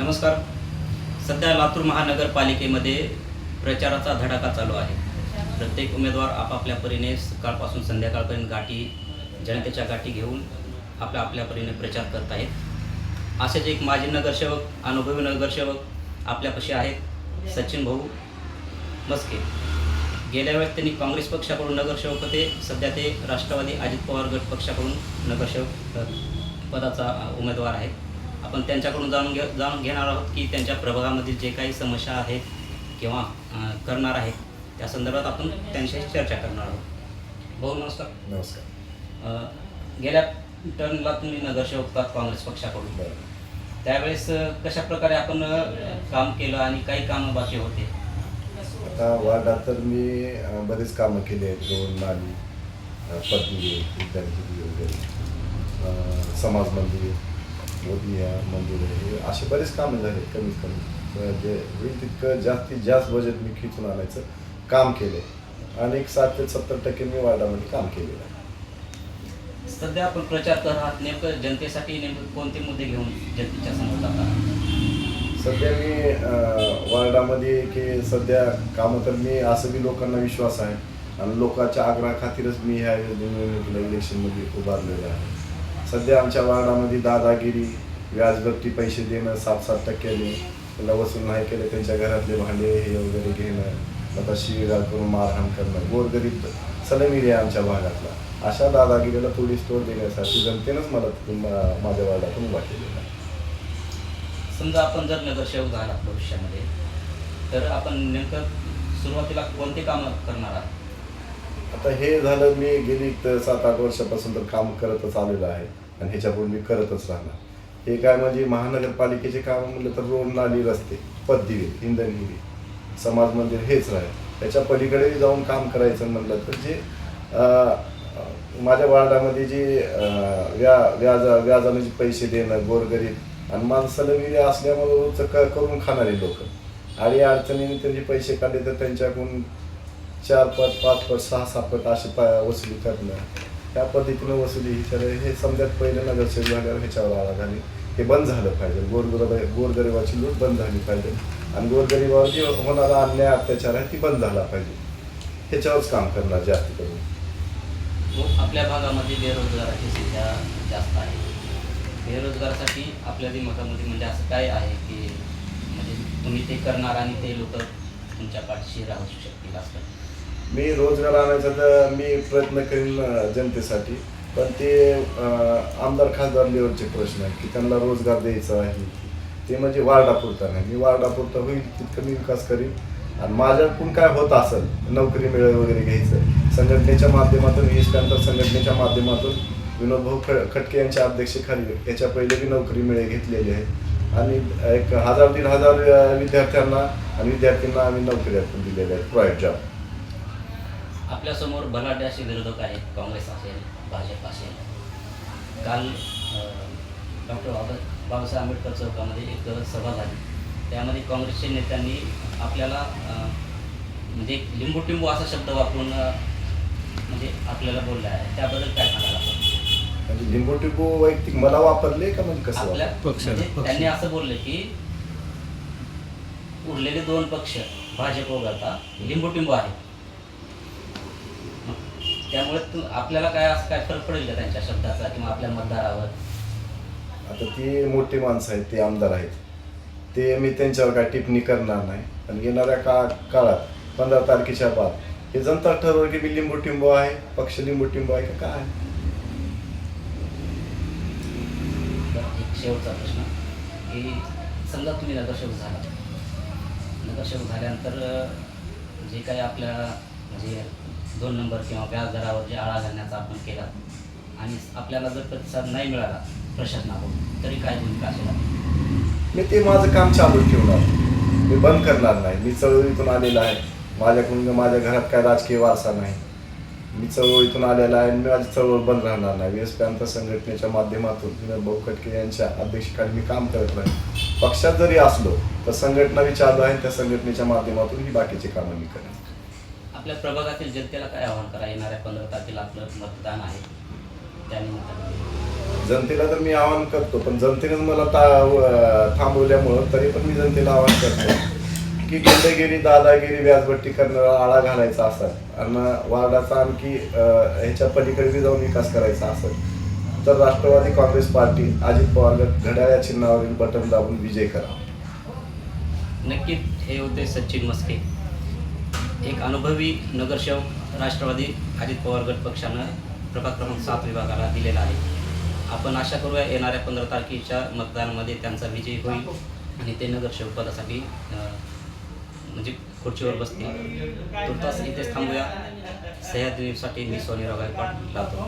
नमस्कार. सध्या लातूर महानगरपालिकेमध्ये प्रचाराचा धडाका चालू आहे. प्रत्येक उमेदवार आपापल्या परीने सकाळपासून संध्याकाळपर्यंत गाठी जनतेच्या गाठी घेऊन आपल्या आपल्या परीने प्रचार करत आहेत. असेच एक माजी नगरसेवक अनुभवी नगरसेवक आपल्यापाशी आहेत सचिन भाऊ मस्के. गेल्या वेळेस त्यांनी काँग्रेस पक्षाकडून नगरसेवक होते सध्या ते राष्ट्रवादी अजित पवार गट पक्षाकडून नगरसेवक पदाचा उमेदवार आहेत. आपण त्यांच्याकडून जाणून घे जाणून घेणार आहोत की त्यांच्या प्रभागामधील जे काही समस्या आहेत किंवा करणार आहेत त्या संदर्भात आपण त्यांच्याशी चर्चा करणार आहोत. भाऊ नमस्कार. नमस्कार. गेल्या टर्नला तुम्ही नगरसेवक होतात काँग्रेस पक्षाकडून. त्यावेळेस कशा प्रकारे आपण काम केलं आणि काही कामं बाकी होते? आता वार्डात तर मी बरेच कामं केली आहेत. दोन नाली अं, पदवी विद्यार्थी वगैरे समाज मंदिर मोदी या मंदिर हे असे बरेच कामं झाले कमीत कमी. जे होईल तितकं जास्तीत जास्त बजेट मी खिचून आणायचं काम केलं आणि एक साठ ते सत्तर टक्के मी वार्डामध्ये काम केलेलं आहे. सध्या आपण प्रचार करत आहात. नेमकं जनतेसाठी नेमकं कोणते मुद्दे घेऊन जनतेच्या समोर सध्या मी अं, वार्डामध्ये की सध्या कामं तर मी असं बी लोकांना विश्वास आहे. आणि लोकांच्या आग्रहाखातीरच मी ह्या निवडणुकीला इलेक्शनमध्ये उभारलेलं आहे. सध्या आमच्या वार्डामध्ये दादागिरी व्याजभक्ती पैसे देणं सात सात टक्क्याने त्याला वसूल नाही केलं त्यांच्या घरातले भांडे हे वगैरे घेणं आता शिवीगाळ करून मारहाण करणं गोरगरीब सलमीर आहे आमच्या भागातला. अशा दादागिरीला पोलीस तोड देण्यासाठी जनतेनंच मला तिथून माझ्या वार्डातून उभा केलेला समजा आपण जर नगरसेवक झाला भविष्यामध्ये तर आपण नेमकं सुरुवातीला कोणते कामं करणार आहात? आता हे झालं मी गेली तर सात आठ वर्षापासून तर काम करतच आलेलं आहे आणि ह्याच्यापुढे मी करतच राहणार. हे काय म्हणजे महानगरपालिकेचे काम म्हणलं तर रोड नाली रस्ते पदवी इंधनगिरी समाज मंदिर हेच राहील. त्याच्या पलीकडे जाऊन काम करायचं म्हणलं तर जे माझ्या वार्डामध्ये जे व्या व्याज व्याजाने जे पैसे देणं गोरगरीब आणि माणसाला विरी असल्यामुळं रोजचं क करून खाणारे लोक. आणि अडचणीने त्यांचे पैसे काढले तर त्यांच्याकडून चार पट पाच पट सहा सहा पट असे पा वसुली करणं त्या पद्धतीनं वसुली ही तर हे समजात पहिलं नगरसेवक झाल्यावर ह्याच्यावर आळा घाली हे बंद झालं पाहिजे. गोरगुरा गोरगरिबाची लूट बंद झाली पाहिजे. आणि गोरगरिबावर जे होणारा अन्याय अत्याचार आहे ती बंद झाला पाहिजे. ह्याच्यावरच काम करणार जास्त करून. आपल्या भागामध्ये बेरोजगाराची संख्या जास्त आहे. बेरोजगारासाठी आपल्या मतामध्ये म्हणजे असं काय आहे की म्हणजे तुम्ही ते करणार आणि ते लोक तुमच्या पाठीशी राहू शकतील असं? मी रोजगार आणायचा तर मी प्रयत्न करीन जनतेसाठी. पण ते आमदार खासदार लेवलचे प्रश्न आहेत की त्यांना रोजगार द्यायचा आहे. ते म्हणजे वार्डापुरता नाही. मी वार्डापुरता होईल तितकं मी विकास करीन. आणि माझ्याकडून काय होत असेल नोकरी मिळेल वगैरे घ्यायचं संघटनेच्या माध्यमातून वीस त्यानंतर संघटनेच्या माध्यमातून विनोद भाऊ ख खटके यांच्या अध्यक्षेखाली याच्या पहिले बी नोकरी मिळे घेतलेली आहे. आणि एक हजार दीड हजार विद्यार्थ्यांना आणि विद्यार्थ्यांना आम्ही नोकऱ्या दिलेल्या आहेत प्रायव्हेट जॉब आपल्यासमोर भलाटे असे विरोधक आहेत काँग्रेस असेल भाजप असेल. काल डॉक्टर बाबा बाबासाहेब आंबेडकर चौकामध्ये एक सभा झाली. त्यामध्ये काँग्रेसच्या नेत्यांनी आपल्याला म्हणजे लिंबू टिंबू असा शब्द वापरून म्हणजे आपल्याला बोलला आहे. त्याबद्दल काय सांगायला म्हणजे लिंबू टिंबू वैयक्तिक मला वापरले का म्हणजे कसं आपल्या? म्हणजे त्यांनी असं बोलले की उरलेले दोन पक्ष भाजप वगळता लिंबू टिंबू आहे त्यामुळे तू आपल्याला काय असं काय फरक पडेल का त्यांच्या शब्दाचा किंवा आपल्या मतदारावर? आता ती मोठी माणसं आहेत ते आमदार आहेत. ते मी त्यांच्यावर काय टिप्पणी करणार नाही. आणि येणाऱ्या का काळात पंधरा तारखेच्या बाद हे जनता ठरवलं की मी लिंबू टिंबू आहे पक्ष लिंबू टिंबू आहे का काय बरं, एक शेवटचा प्रश्न. की समजा तुम्ही नगरसेवक झाला. नगरसेवक झाल्यानंतर अं, जे काही आपल्या म्हणजे दोन नंबर किंवा व्याजदरावर जे आळा घालण्याचा आपण केला. आणि आपल्याला जर प्रतिसाद नाही मिळाला प्रशासनाकडून तरी काय भूमिका असेल मी ते माझं काम चालू ठेवणार. मी बंद करणार नाही. मी चळवळीतून आलेला आहे. माझ्याकडून माझ्या घरात काय राजकीय वारसा नाही. मी चळवळीतून आलेला आहे. आणि माझी चळवळ बंद राहणार नाही. वेस प्रांत संघटनेच्या माध्यमातून विनोद भाऊ खटके यांच्या अध्यक्षखाली मी काम करत राहील पक्षात जरी असलो तर संघटना बी चालू आहे त्या संघटनेच्या माध्यमातून ही बाकीची कामं मी करेन. आपल्या प्रभागातील जनतेला काय आव्हान करा? येणाऱ्या पंधरा तारखेला आपलं मतदान आहे. त्यानिमित्तानं जनतेला तर मी आवाहन करतो पण जनतेनेच मला ता थांबवल्यामुळं तरी पण मी जनतेला आवाहन करतो. की गुंडगिरी दादागिरी व्याजबट्टी करणारा आळा घालायचा असेल आणि वार्डाचा आणखी ह्याच्या पलीकडे जाऊन विकास करायचा असेल तर राष्ट्रवादी काँग्रेस पार्टी अजित पवार गट घड्याळ या चिन्हावरील बटन दाबून विजय करा. नक्कीच हे होते सचिन मस्के एक अनुभवी नगरसेवक राष्ट्रवादी अजित पवार गट पक्षानं प्रभाग क्रमांक सात विभागाला दिलेला आहे. आपण आशा करूया येणाऱ्या पंधरा तारखेच्या मतदानामध्ये त्यांचा विजय होईल आणि ते नगरसेवक पदासाठी म्हणजे खुर्चीवर बसतील. तुर्तास इथेच थांबूया. सह्याद्री मी सोनीराव गायकवाड लावतो